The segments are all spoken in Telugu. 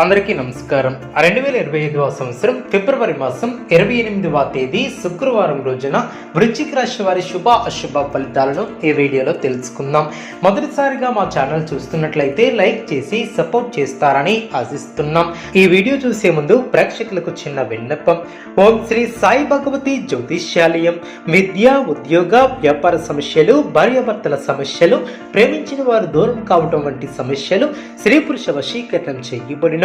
అందరికీ నమస్కారం. రెండు వేల ఇరవై ఐదవ సంవత్సరం ఫిబ్రవరి మాసం ఇరవై ఎనిమిదవ తేదీ శుక్రవారం రోజున వృశ్చిక రాశి వారి శుభ అశుభ ఫలితాలను ఈ వీడియోలో తెలుసుకుందాం. మొదటిసారిగా మా ఛానల్ చూస్తున్నట్లయితే లైక్ చేసి సపోర్ట్ చేస్తారని ఆశిస్తున్నాం. ఈ వీడియో చూసే ముందు ప్రేక్షకులకు చిన్న విన్నపం. ఓం శ్రీ సాయి భగవతి జ్యోతిష్యాలయం. విద్య ఉద్యోగ వ్యాపార సమస్యలు భార్యాభర్తల సమస్యలు ప్రేమించిన వారు దూరం కావటం వంటి సమస్యలు స్త్రీ పురుష వశీకరణం చేయబడిన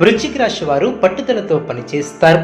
వృశ్చిక రాశి వారు పట్టుదలతో పనిచేస్తారు.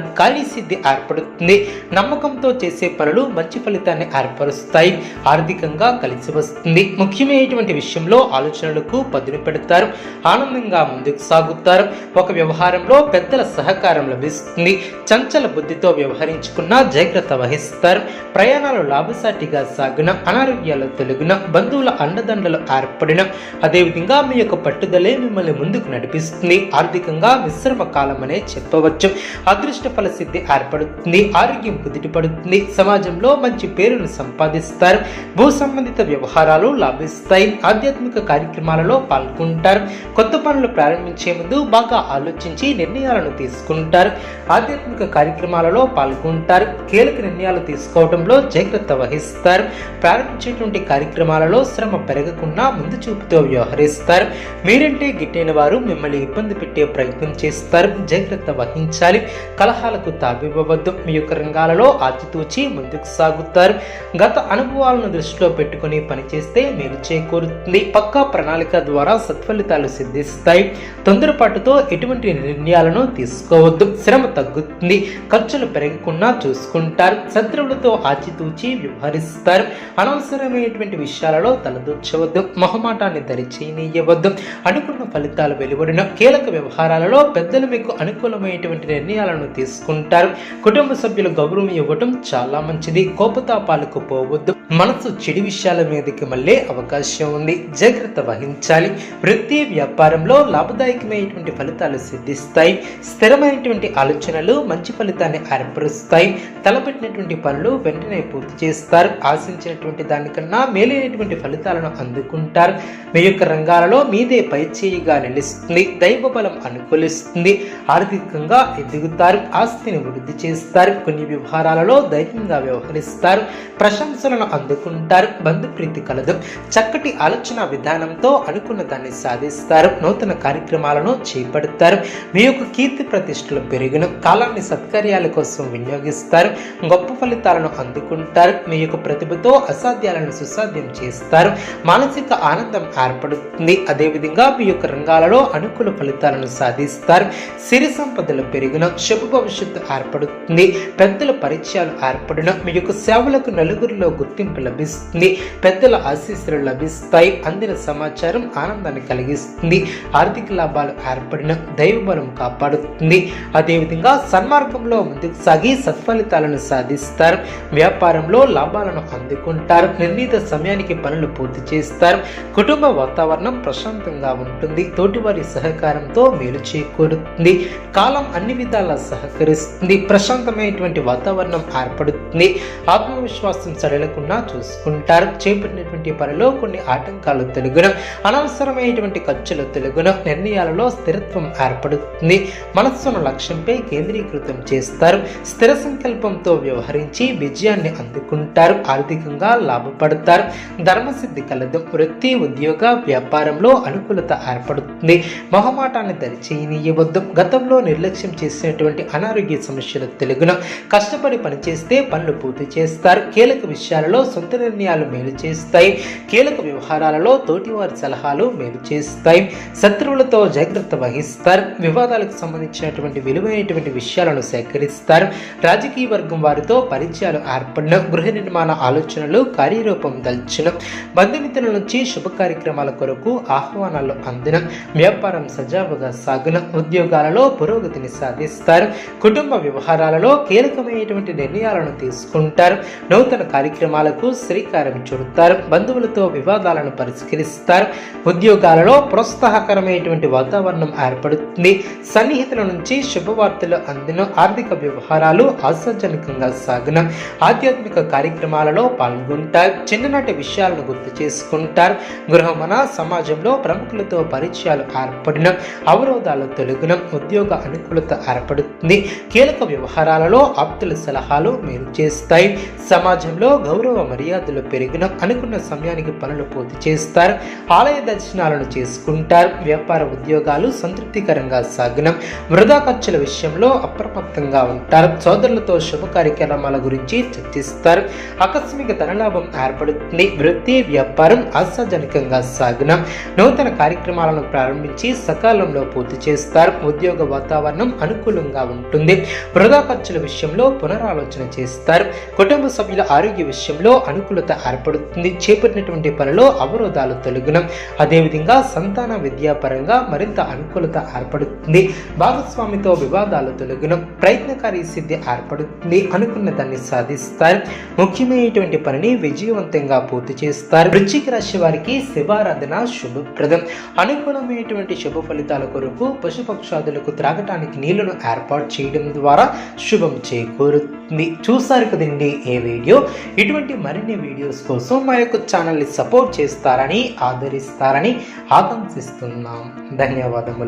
సిద్ధి ఏర్పడుతుంది. నమ్మకంతో చేసే పనులు మంచి ఫలితాన్ని ఏర్పరుస్తాయి. ఆర్థికంగా కలిసి వస్తుంది. ముఖ్యమైనటువంటి విషయంలో ఆలోచనలకు పదును పెడతారు. ఆనందంగా ముందుకు సాగుతారు. ఒక వ్యవహారంలో పెద్దల సహకారం లభిస్తుంది. చంచల బుద్ధితో వ్యవహరించుకున్న జాగ్రత్త వహిస్తారు. ప్రయాణాలు లాభసాటిగా సాగిన అనారోగ్యాలు తొలగిన బంధువుల అండదండలు ఏర్పడిన అదేవిధంగా మీ యొక్క పట్టుదలే మిమ్మల్ని ముందుకు నడిపిస్తుంది. ఆర్థికంగా మిశ్రమ కాలం అనే చెప్పవచ్చు. అదృష్ట ఫల సిద్ధి ఏర్పడుతుంది ఆరోగ్యం కుదిటిపడుతుంది సమాజంలో మంచి పేరును సంపాదిస్తారు భూ సంబంధిత వ్యవహారాలు లాభిస్తాయి ఆధ్యాత్మిక కార్యక్రమాలలో పాల్గొంటారు కొత్త పనులు ప్రారంభించే ముందు బాగా ఆలోచించి నిర్ణయాలను తీసుకుంటారు ఆధ్యాత్మిక కార్యక్రమాలలో పాల్గొంటారు కీలక నిర్ణయాలు తీసుకోవడంలో జాగ్రత్త వహిస్తారు ప్రారంభించేటువంటి కార్యక్రమాలలో శ్రమ పెరగకుండా ముందు చూపుతో వ్యవహరిస్తారు. మీరంటే గిట్టైన వారు మిమ్మల్ని ఇబ్బంది పెట్టే ప్రయత్నం చేస్తారు జాగ్రత్త వహించాలి. కలహాలకు తావివ్వవద్దు. మీ యొక్క రంగాలలో ఆచితూచి ముందుకు సాగుతారు. గత అనుభవాలను దృష్టిలో పెట్టుకుని పనిచేస్తే మీరు చేకూరుతుంది. పక్కా ప్రణాళిక ద్వారా సత్ఫలితాలు సిద్ధిస్తాయి. తొందరపాటుతో ఎటువంటి నిర్ణయాలను తీసుకోవద్దు. శ్రమ తగ్గుతుంది. ఖర్చులు పెరగకుండా చూసుకుంటారు. శత్రువులతో ఆచితూచి వ్యవహరిస్తారు. అనవసరమైనటువంటి విషయాలలో తలదూర్చవద్దు. మొహమాటాన్ని దరిచేయనీయవద్దు. అనుకున్న ఫలితాలు వెలువడిన కీలక వ్యవహారాలలో పెద్దలు మీకు అనుకూలమైనటువంటి నిర్ణయాలను తీసుకుంటారు. కుటుంబ సభ్యులు గౌరవం ఇవ్వటం చాలా మంచిది. కోపతాపాలకు పోవద్దు. మనసు చెడు విషయాల మీదకి మళ్ళీ అవకాశం ఉంది. జాగ్రత్త వహించాలి. వృత్తి వ్యాపారంలో లాభదాయకమైనటువంటి ఫలితాలు సిద్ధిస్తాయి. స్థిరమైనటువంటి ఆలోచనలు మంచి ఫలితాన్ని ఏర్పరుస్తాయి. తలపెట్టినటువంటి పనులు వెంటనే పూర్తి చేస్తారు. ఆశించినటువంటి దానికన్నా మేలైనటువంటి ఫలితాలను అందుకుంటారు. మీ యొక్క రంగాలలో మీదే పైచేయిగా నిలుస్తుంది. దైవ బలం అనుకూలిస్తుంది ఆర్థికంగా ఎదుగుతారు ఆస్తిని వృద్ధి చేస్తారు కొన్ని వ్యవహారాలలో ధైర్యంగా వ్యవహరిస్తారు ప్రశంసలను అందుకుంటారు బంధుప్రీతి కలదు. చక్కటి ఆలోచన విధానంతో అనుకున్న దాన్ని సాధిస్తారు నూతన కార్యక్రమాలను చేపడతారు. మీ యొక్క కీర్తి ప్రతిష్టలు పెరిగిన కాలాన్ని సత్కార్యాల కోసం వినియోగిస్తారు గొప్ప ఫలితాలను అందుకుంటారు మీ యొక్క ప్రతిభతో అసాధ్యాలను సుసాధ్యం చేస్తారు మానసిక ఆనందం ఏర్పడుతుంది. అదేవిధంగా మీ యొక్క రంగాలలో అనుకూల ఫలితాలను సాధిస్తారు సిరి సంపదలు పెరిగిన శుభ భవిష్యత్తు ఏర్పడుతుంది. పెద్దల పరిచయాలు ఏర్పడిన. మీ యొక్క సేవలకు నలుగురిలో గుర్తింపు లభిస్తుంది. పెద్దల ఆశీస్సులు లభిస్తాయి. అందిన సమాచారం ఆనందాన్ని కలిగిస్తుంది. ఆర్థిక లాభాలు ఏర్పడిన. దైవ బలం కాపాడుతుంది. అదేవిధంగా సన్మార్గంలో ముందుకు సాగి సత్ఫలితాలను సాధిస్తారు. వ్యాపారంలో లాభాలను అందుకుంటారు. నిర్ణీత సమయానికి పనులు పూర్తి చేస్తారు. కుటుంబ వాతావరణం ప్రశాంతంగా ఉంటుంది. తోటివారి సహకారంతో మేలు చేకూరుతుంది. కాలం అన్ని విధాలా సహకరిస్తుంది. ప్రశాంతమైనటువంటి వాతావరణం ఏర్పడుతుంది. ఆత్మవిశ్వాసం సడలకుండా చూసుకుంటారు. చేపట్టినటువంటి పనిలో కొన్ని ఆటంకాలు తెలుగున. అనవసరమైనటువంటి ఖర్చులు తెలుగున. నిర్ణయాలలో స్థిరత్వం ఏర్పడుతుంది. మనస్సును లక్ష్యంపై కేంద్రీకృతం చేస్తారు. స్థిర సంకల్పంతో వ్యవహరించి విజయాన్ని అందుకుంటారు. ఆర్థికంగా లాభపడతారు. ధర్మసిద్ధి కలదు. వృత్తి ఉద్యోగ వ్యాపారంలో అనుకూలత ఏర్పడుతుంది. మొహమాటాన్ని చేయనీయవద్దు గతంలో నిర్లక్ష్యం చేసినటువంటి అనారోగ్య సమస్యలు తెలుగున కష్టపడి పనిచేస్తే పనులు పూర్తి చేస్తారు. కీలక విషయాలలో సొంత నిర్ణయాలు మేలు చేస్తాయి. కీలక వ్యవహారాలలో తోటివారి సలహాలు మేలు చేస్తాయి. శత్రువులతో జాగ్రత్త వహిస్తారు. వివాదాలకు సంబంధించినటువంటి విలువైనటువంటి విషయాలను సేకరిస్తారు. రాజకీయ వర్గం వారితో పరిచయాలు ఏర్పడిన గృహ నిర్మాణ ఆలోచనలు కార్యరూపం దల్చిన బంధుమిత్రుల నుంచి శుభ కార్యక్రమాల కొరకు ఆహ్వానాలు అందిన వ్యాపారం సజావుగా సాగు సాగున ఉద్యోగాలలో పురోగతిని సాధిస్తారు. కుటుంబ వ్యవహారాలలో కీలకమైనటువంటి నిర్ణయాలను తీసుకుంటారు. నూతన కార్యక్రమాలకు శ్రీకారం చుడతారు. బంధువులతో వివాదాలను పరిష్కరిస్తారు. ఉద్యోగాలలో ప్రోత్సాహకరమైనటువంటి వాతావరణం ఏర్పడుతుంది. సన్నిహితుల నుంచి శుభవార్తలు అందిన ఆర్థిక వ్యవహారాలు ఆశాజనకంగా సాగున ఆధ్యాత్మిక కార్యక్రమాలలో పాల్గొంటారు. చిన్ననాటి విషయాలను గుర్తు చేసుకుంటారు. గృహమన సమాజంలో ప్రముఖులతో పరిచయాలు ఏర్పడిన అవరోధ అవరోధాలు తొలగిన ఉద్యోగ అనుకూలత ఏర్పడుతుంది. కీలక వ్యవహారాలలో ఆప్తుల సలహాలు మేలు చేస్తాయి. సమాజంలో గౌరవ మర్యాదలు పెరిగిన అనుకున్న సమయానికి పనులు పూర్తి చేస్తారు. ఆలయ దర్శనాలను చేసుకుంటారు. వ్యాపార ఉద్యోగాలు సంతృప్తికరంగా సాగిన. వృధా ఖర్చుల విషయంలో అప్రమత్తంగా ఉంటారు. సోదరులతో శుభ కార్యక్రమాల గురించి చర్చిస్తారు. ఆకస్మిక ధనలాభం ఏర్పడుతుంది. వృత్తి వ్యాపారం ఆశాజనకంగా సాగిన. నూతన కార్యక్రమాలను ప్రారంభించి సకాలంలో పూర్తి చేస్తారు. ఉద్యోగ వాతావరణం అనుకూలంగా ఉంటుంది. వృధా ఖర్చుల విషయంలో పునరాలోచన చేస్తారు. కుటుంబ సభ్యుల ఆరోగ్య విషయంలో అనుకూలత ఏర్పడుతుంది. చేపట్టినటువంటి పనిలో అవరోధాలు తొలగిన. అదేవిధంగా సంతాన విద్యాపరంగా మరింత అనుకూలత ఏర్పడుతుంది. భాగస్వామితో వివాదాలు తొలగిన. ప్రయత్నకారి సిద్ధి ఏర్పడుతుంది. అనుకున్న దాన్ని సాధిస్తారు. ముఖ్యమైనటువంటి పనిని విజయవంతంగా పూర్తి చేస్తారు. వృశ్చిక రాశి వారికి శివారాధన శుభప్రదం. అనుకూలమైనటువంటి శుభ ఫలితాల కొరకు పశుపక్షాదులకు త్రాగటానికి నీళ్ళను ఏర్పాటు చేయడం ద్వారా శుభం చేకూరుతుంది. చూసారు కదండి ఏ వీడియో? ఇటువంటి మరిన్ని వీడియోస్ కోసం మా యొక్క ఛానల్ని సపోర్ట్ చేస్తారని ఆదరిస్తారని ఆకాంక్షిస్తున్నాం. ధన్యవాదములు.